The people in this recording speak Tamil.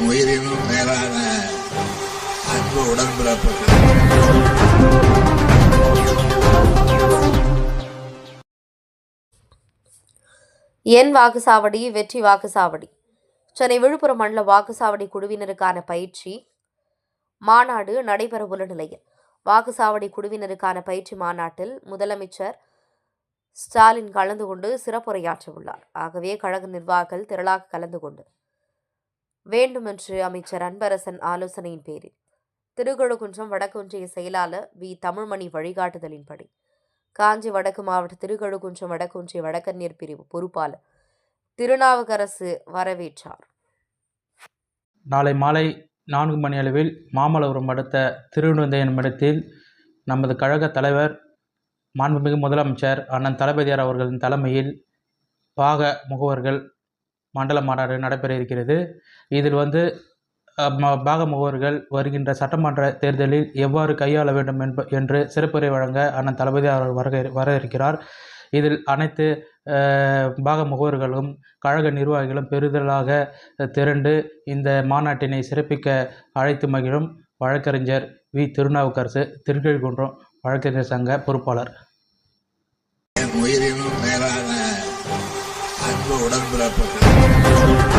என் உயிரினும் மேலான அன்பு உடன்பிறப்புகள். என் வாக்குச்சாவடி வெற்றி வாக்குச்சாவடி. சென்னை விழுப்புரம் மண்டல வாக்குச்சாவடி குழுவினருக்கான பயிற்சி மாநாடு நடைபெறவுள்ள நிலையில் வாக்குச்சாவடி குழுவினருக்கான பயிற்சி மாநாட்டில் முதலமைச்சர் ஸ்டாலின் கலந்து கொண்டு சிறப்புரையாற்ற உள்ளார் ஆகவே கழக நிர்வாகிகள் திரளாக கலந்து கொண்டு வேண்டுமென்று அமைச்சர் அன்பரசன் ஆலோசனையின் பேரில். திருக்கழுக்குன்றம் வடக்கு ஒன்றிய செயலாளர் வி. தமிழ்மணி வழிகாட்டுதலின்படி காஞ்சி வடக்கு மாவட்ட திருக்கழுக்குன்றம் வடக்கு ஒன்றிய பிரிவு பொறுப்பாளர் திருநாவுக்கரசு வரவேற்றார். நாளை மாலை நான்கு மணி அளவில் மாமல்லபுரம் அடுத்த திருநந்தையன் இடத்தில் நமது கழக தலைவர் மாண்புமிகு முதலமைச்சர் அண்ணன் தளபதியார் அவர்களின் தலைமையில் பாக முகவர்கள் மண்டல மாநாடு நடைபெற இருக்கிறது. இதில் வந்து பாகமுகவர்கள் வருகின்ற சட்டமன்ற தேர்தலில் எவ்வாறு கையாள வேண்டும் என்ப என்று சிறப்புரை வழங்க அண்ணன் தளபதி அவர்கள் வர வர இருக்கிறார் இதில் அனைத்து பாகமுகவர்களும் பாக முகவர்களும் கழக நிர்வாகிகளும் பெறுதலாக திரண்டு இந்த மாநாட்டினை சிறப்பிக்க அழைத்து மகிழும் வழக்கறிஞர் வி. திருநாவுக்கரசு திருக்கழிக்குன்றம் வழக்கறிஞர் சங்க பொறுப்பாளர். உயிரினும் மேலான அன்பு உடன்பிறப்புகள்